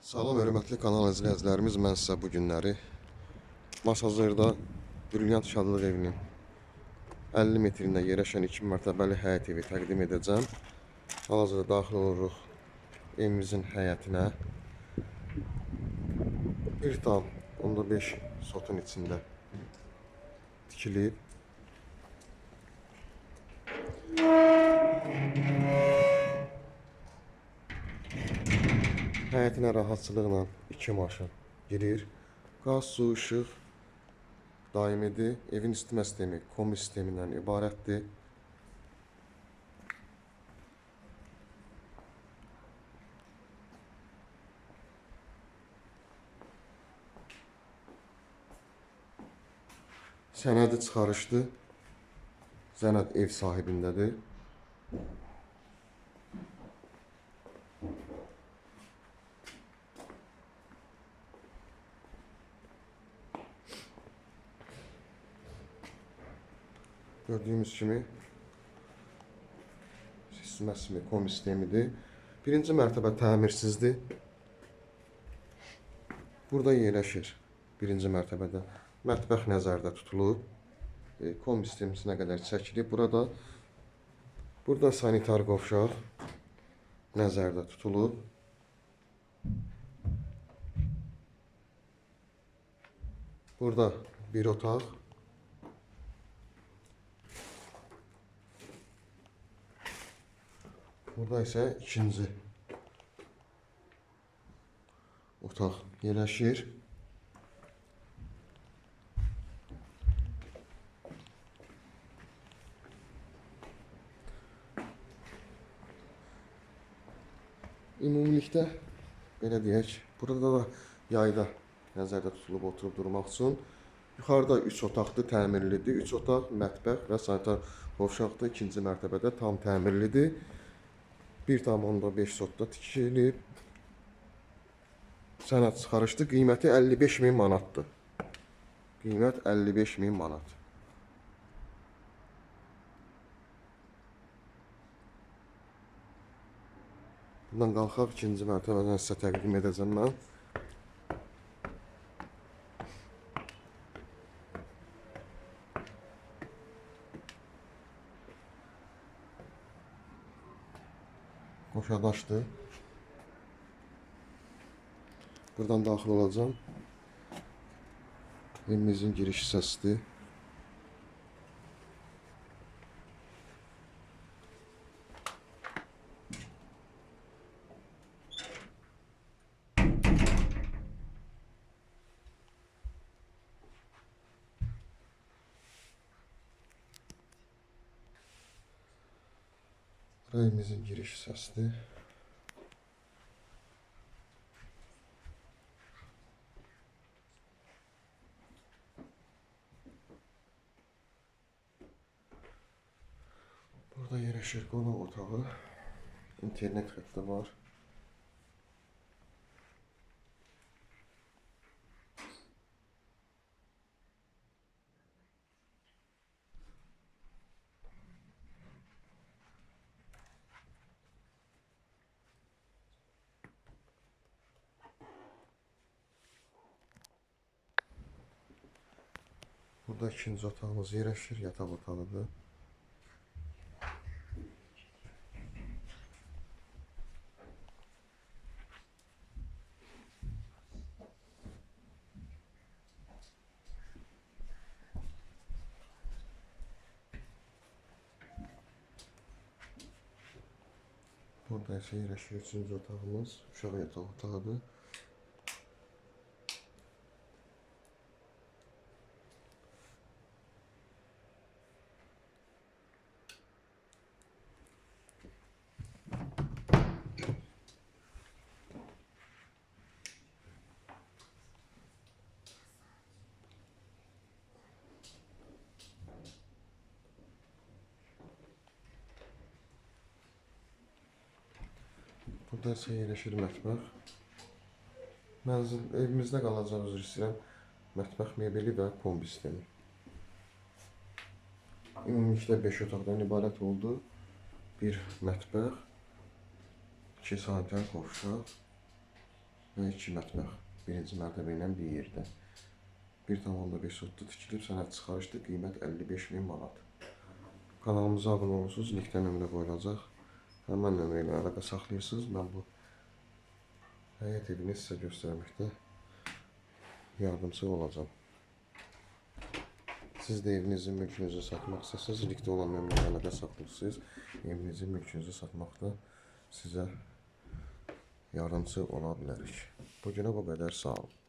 Salam hörmətli kanal izləyicilərimiz, mən sizə bu günləri Masazırda Brilliant Şadlıq evinin 50 metrində yerləşən 2 mərtəbəli həyət evi təqdim edəcəm. Hal-hazırda daxil oluruq evimizin həyətinə. 1 tam 15 sotun içində tikilib. Həyətinə rahatçılıqla iki maşın girir. Qaz, su, işıq daimidir. Evin isitmə sistemi kombi sistemindən ibarətdir. Sənədi çıxarışdı. Sənəd ev sahibindədir. Gördüyümüz kimi sistemə sistemi kombi sistemidir. Birinci mərtəbə təmirsizdir. Burada yerləşir birinci mərtəbədə. Mətbəx nəzərdə tutulub. E, kombi sistemisinə qədər çəkilib. Burada burada sanitar qovşaq nəzərdə tutulub. Burada bir otaq Burada isə ikinci otaq yerləşir. Ümumilikdə belə deyək, burada da yayda nəzərdə tutulub oturub durmaq üçün yuxarıda 3 otaqdır, təmirlidir. 3 otaq, mətbəx və sanitar qovşaqda ikinci mərtəbədə tam təmirlidir. 1,5 sotda tikilib. Sənəd çıxarışdı. Qiyməti 55 min manatdır. Qiymət 55 min manat. Bundan qalxaq ikinci mərtəbədən sizə təqdim edəcəm mən. Qoşadaşdır. Buradan daxil olacağım. Evimizin giriş hissəsidir. Evimizin giriş hissəsidir. Burada yerləşir qonaq otağı. İnternet xətti var. Burada ikinci otağımız yerləşir, yataq otağıdır. Burada isə yerləşir üçüncü otağımız, uşaq yataq otağıdır. Burada isə yerləşir mətbəx. Mənzil evimizdə qalacaq üzr istəyirəm. Mətbəx mebeli və kombi sistemi. Ümumilikdə 5 otaqdan ibarət oldu. Bir mətbəx, 2 sanitar qovşaq, və iki mətbəx. Birinci mərtəbə ilə bir yerdə. 1.5 sotda tikilib sənəd çıxarışdı, qiymət 55 min manat. Kanalımıza abunə olursunuz, linkdə nömrə qoyulacaq. Həmən nömrə ilə əlaqə saxlayırsınız. Mən bu həyət evini sizə göstərməkdə yardımçı olacağam. Siz də evinizi, mülkünüzü satmaq istəsəniz, linkdə olan ilə əlaqə saxlayırsınız. Evinizi, mülkünüzü satmaqda sizə yardımçı ola bilərik. Bu günə bu qədər sağ olun.